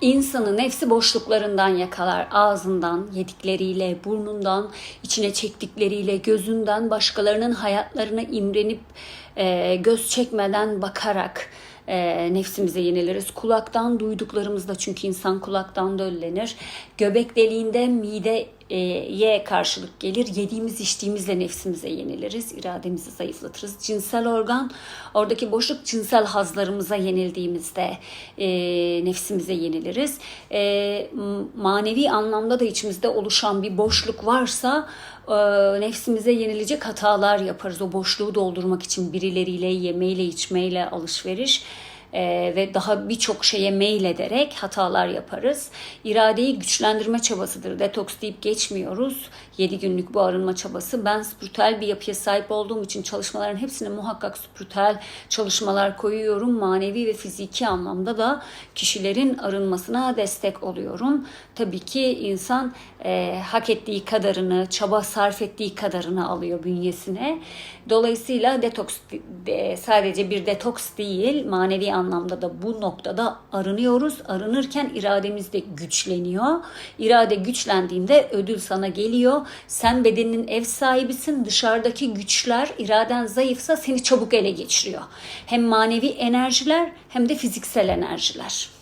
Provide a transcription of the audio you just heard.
İnsanı nefsi boşluklarından yakalar. Ağzından, yedikleriyle, burnundan, içine çektikleriyle, gözünden, başkalarının hayatlarına imrenip e, göz çekmeden bakarak e, nefsimize yeniliriz. Kulaktan duyduklarımızda çünkü insan kulaktan döllenir. Göbek deliğinde mideye karşılık gelir. Yediğimiz içtiğimizle nefsimize yeniliriz. İrademizi zayıflatırız. Cinsel organ oradaki boşluk cinsel hazlarımıza yenildiğimizde e, nefsimize yeniliriz. E, manevi anlamda da içimizde oluşan bir boşluk varsa e, nefsimize yenilecek hatalar yaparız. O boşluğu doldurmak için birileriyle yemeyle içmeyle alışveriş e, ve daha birçok şeye meylederek hatalar yaparız. İradeyi güçlendirme çabasıdır. Detoks deyip geçmiyoruz. 7 günlük bu arınma çabası. Ben spiritüel bir yapıya sahip olduğum için çalışmaların hepsine muhakkak spiritüel çalışmalar koyuyorum. Manevi ve fiziki anlamda da kişilerin arınmasına destek oluyorum. Tabii ki insan e, hak ettiği kadarını, çaba sarf ettiği kadarını alıyor bünyesine. Dolayısıyla detoks de- sadece bir detoks değil, manevi anlamda da bu noktada arınıyoruz. Arınırken irademiz de güçleniyor. İrade güçlendiğinde ödül sana geliyor. Sen bedeninin ev sahibisin. Dışarıdaki güçler iraden zayıfsa seni çabuk ele geçiriyor. Hem manevi enerjiler hem de fiziksel enerjiler.